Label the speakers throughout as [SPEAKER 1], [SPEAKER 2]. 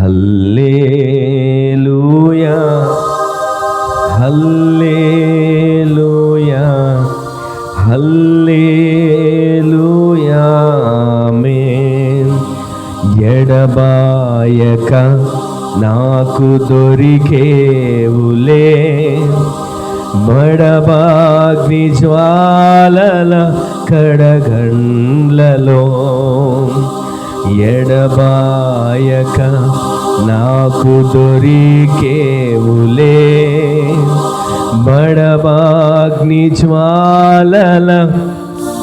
[SPEAKER 1] Hallelujah. హల్లేలుయా. Hallelujah. ఎడబాయక నాకు దొరికేవులే. మడబాగ్ని జ్వాలల కడగండ్లలో ఎడబాయక నాకు దొరికేవులే. బడబాగ్ని జ్వాలల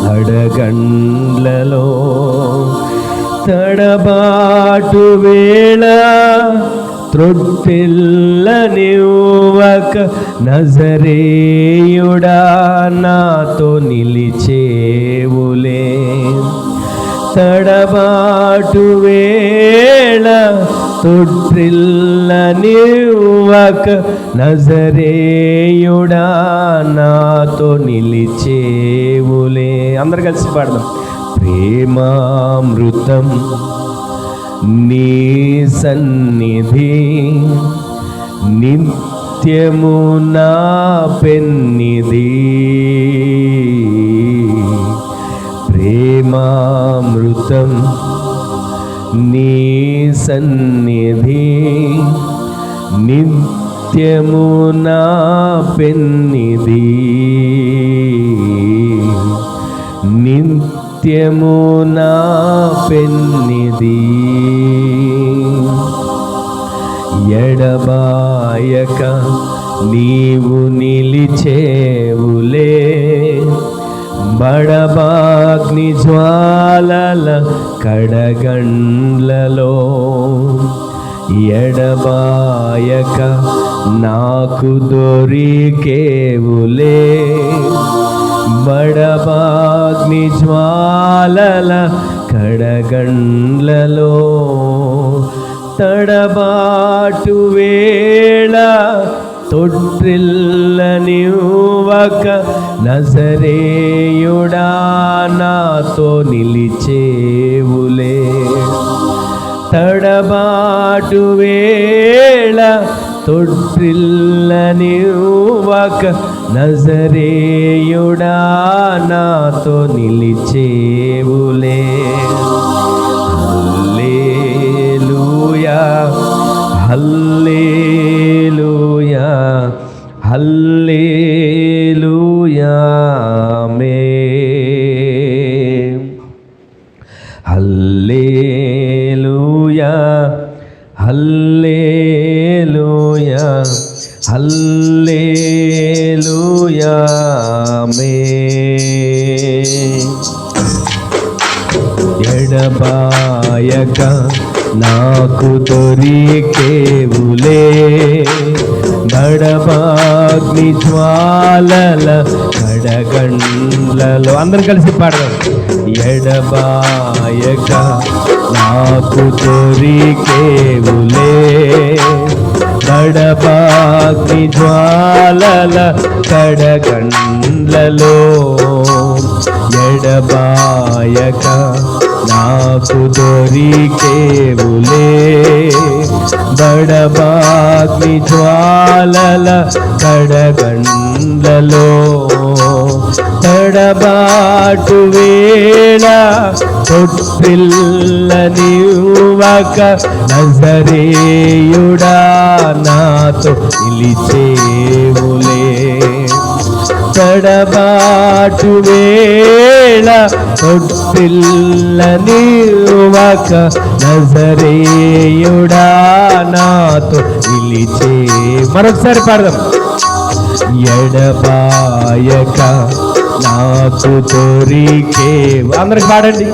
[SPEAKER 1] అడగండ్లలో తడబాటు వేళ త్రొట్టిల్ల నివ్వక నజరేయుడా నాతో నిలిచేవులే. తడబా వేళ తొట్టిల్ల నివ్వక నజరేయుడా నాతో నిలిచేవులే. అందరు కలిసి పాడదాం. ప్రేమామృతం నీ సన్నిధి నిత్యము నా పెన్నిధి. ప్రేమామృతం నీ సన్నిధి నిత్యము నా పెన్నిధి. నిత్యము నా పెన్నిధి. ఎడబాయక నీవు నిలిచేవులే. బడబాగ్ని జ్వాలల కడగండ్లలో ఎడబాయక నాకు దొరికేవులే. బడబాగ్ని జ్వాలల కడగండ్లలో తడబాటు వేళ తొట్టిల్ల నివ్వక నజరేయుడా నాతో నిలిచేవులే. తడబాటు వేళ తొట్టిల్ల నివ్వక నజరేయుడా నాతో నిలిచేవులే. హల్లేలూయా హల్ హల్లేలుయా హల్లేలుయా మే ఎడబాయక నాకు దొరికేవులే బడబాగ్ని జ్వాలల ఎడగండ్లలో అందరం కలిసి పాడదాం. ఎడబాయక నాకు దొరికేవులే కడపాకి జ్వాలల కడగండ్లలో. ఎడబాయక నాకు దొరికేవులే బడబాగ్ని జ్వాలల కడగండ్లలో తడబాటు వేళ తొట్టిల్ల నివ్వక నజరేయుడా నాతో నిలిచేవులే. తడబాటు వేళ తొట్టిల్ల నివ్వక నజరేయుడా మాతో నిలిచే. మరొకసారి పాడదాం. ఎడబాయక నాకు దొరికే. అందరికి పాడండి.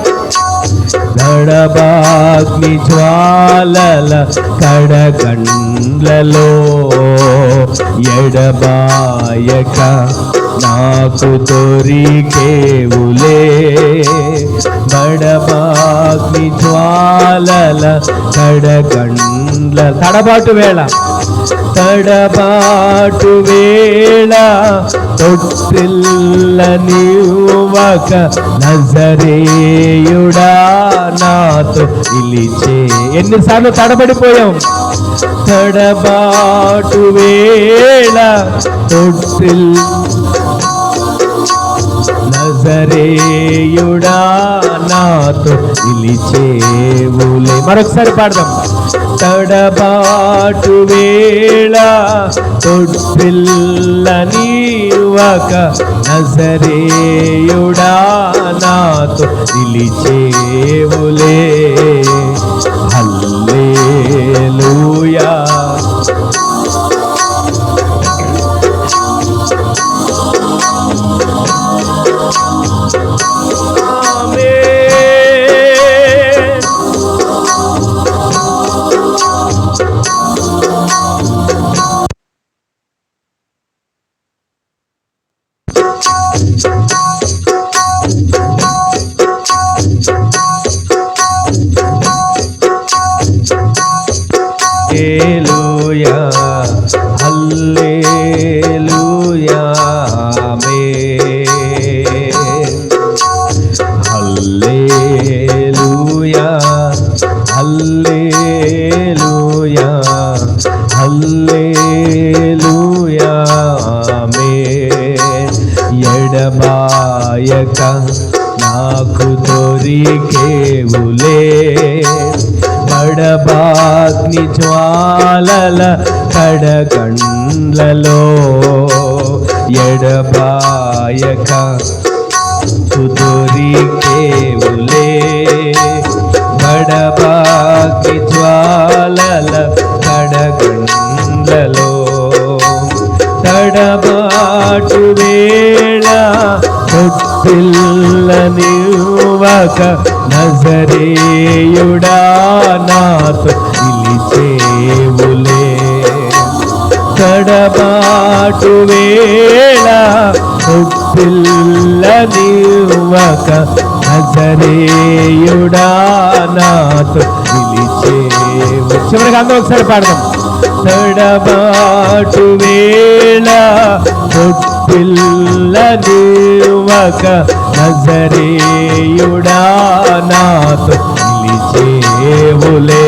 [SPEAKER 1] గడబాగ్ని జ్వాలల కడగండ్లలో ఎడబాయక నాకు దొరికేవులే గడబాగ్ని జ్వాలల కడగండ్ల తడబాటు వేళ. తడబాటు వేళ తొట్టిల్ల నివ్వక నజరేయుడా నాతో ఇలిచే ఎన్నిసార్లు తడబడిపోయాం? తడబాటు వేళ తొట్టిల్ నజరేయుడా నాతో ఇలిచేవులే మరొకసారి పాడదాం. తడబాటు వేళ తొడ్పిల్ల నీవక నజరేయుడా నాతో నిలిచేవులే. హల్లే హల్లెలూయా హల్లెలూయా ఆమేన్ హల్లెలూయా హల్లెలూయా హల్లెలూయా ఆమేన్. ఎడబాయక నాకు దొరికేవులే. పడబాగ్ని జ్వాలల కడగండ్లలో ఎడబాయక కుదురికేవులే పడబాగ్ని జ్వాలల కడగండ్లలో తడబాటు వేళ తొట్టిల్ల నివ్వక నజరేయుడా నాతో నిలిచేవులే తడబాటు వేళ ఒప్పిల్ల నివ్వక నజరేయుడా నాతో నిలిచేవు చివరికి అందరూ ఒకసారి పాడదాం. తడబాటు వేళ ఒప్పిల్ల ఒక నజరేయుడా నాతో నిలిచేవులే.